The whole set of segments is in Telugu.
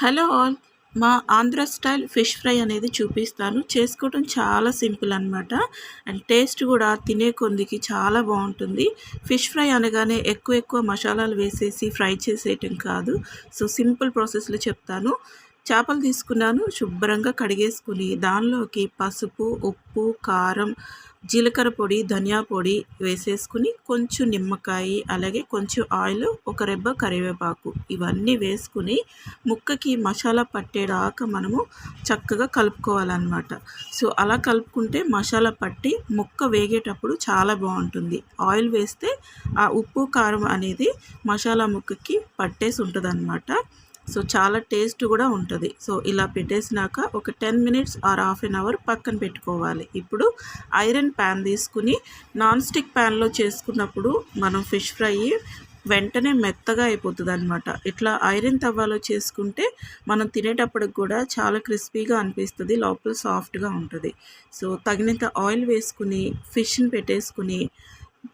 Hello all. మా ఆంధ్ర స్టైల్ ఫిష్ ఫ్రై అనేది చూపిస్తాను. చేసుకోవటం చాలా సింపుల్ అనమాట అండ్ టేస్ట్ కూడా తినే కొందికి చాలా బాగుంటుంది. ఫిష్ ఫ్రై అనగానే ఎక్కువ ఎక్కువ మసాలాలు వేసేసి ఫ్రై చేసేయటం కాదు. సో సింపుల్ ప్రాసెస్లో చెప్తాను. చేపలు తీసుకున్నాను శుభ్రంగా కడిగేసుకుని దానిలోకి పసుపు ఉప్పు కారం జీలకర్ర పొడి ధనియా పొడి వేసేసుకుని కొంచెం నిమ్మకాయ అలాగే కొంచెం ఆయిల్ ఒక రెబ్బ కరివేపాకు ఇవన్నీ వేసుకుని ముక్కకి మసాలా పట్టేదాకా మనము చక్కగా కలుపుకోవాలన్నమాట. సో అలా కలుపుకుంటే మసాలా పట్టి ముక్క వేగేటప్పుడు చాలా బాగుంటుంది. ఆయిల్ వేస్తే ఆ ఉప్పు కారం అనేది మసాలా ముక్కకి పట్టేసి ఉంటుంది సో చాలా టేస్ట్ కూడా ఉంటుంది. సో ఇలా పెట్టేసినాక ఒక ten minutes or half an hour పక్కన పెట్టుకోవాలి. ఇప్పుడు ఐరన్ ప్యాన్ తీసుకుని నాన్ స్టిక్ ప్యాన్లో చేసుకున్నప్పుడు మనం ఫిష్ ఫ్రై వెంటనే మెత్తగా అయిపోతుంది అనమాట ఇట్లా ఐరన్ తవ్వాలో చేసుకుంటే మనం తినేటప్పటికి కూడా చాలా క్రిస్పీగా అనిపిస్తుంది లోపల సాఫ్ట్గా ఉంటుంది. సో తగినంత ఆయిల్ వేసుకుని ఫిష్ని పెట్టేసుకుని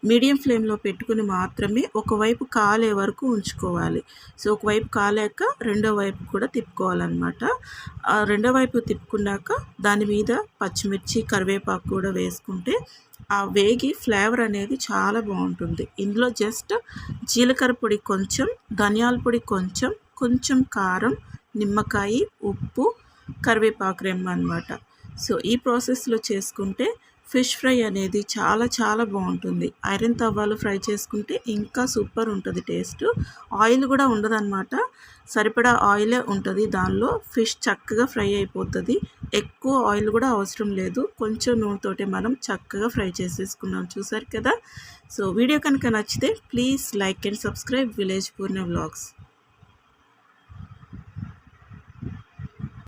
మీడియం ఫ్లేమ్లో పెట్టుకుని మాత్రమే ఒకవైపు కాలే వరకు ఉంచుకోవాలి. సో ఒకవైపు కాలేక రెండో వైపు కూడా తిప్పుకోవాలన్నమాట. రెండో వైపు తిప్పుకున్నాక దాని మీద పచ్చిమిర్చి కరివేపాకు కూడా వేసుకుంటే ఆ వేగి ఫ్లేవర్ అనేది చాలా బాగుంటుంది. ఇందులో జస్ట్ జీలకర్ర పొడి కొంచెం ధనియాల పొడి కొంచెం కొంచెం కారం నిమ్మకాయ ఉప్పు కరివేపాకు రెమ్మ అనమాట సో ఈ ప్రాసెస్లో చేసుకుంటే ఫిష్ ఫ్రై అనేది చాలా చాలా బాగుంటుంది. ఐరన్ తవ్వాలు ఫ్రై చేసుకుంటే ఇంకా సూపర్ ఉంటుంది టేస్ట్. ఆయిల్ కూడా ఉండదన్నమాట. సరిపడా ఆయిలే ఉంటుంది. దానిలో ఫిష్ చక్కగా ఫ్రై అయిపోతుంది. ఎక్కువ ఆయిల్ కూడా అవసరం లేదు. కొంచెం నూనెతోటే మనం చక్కగా ఫ్రై చేసేసుకున్నాం. చూసారు కదా? సో వీడియో కనుక నచ్చితే please like and subscribe village Poorna vlogs.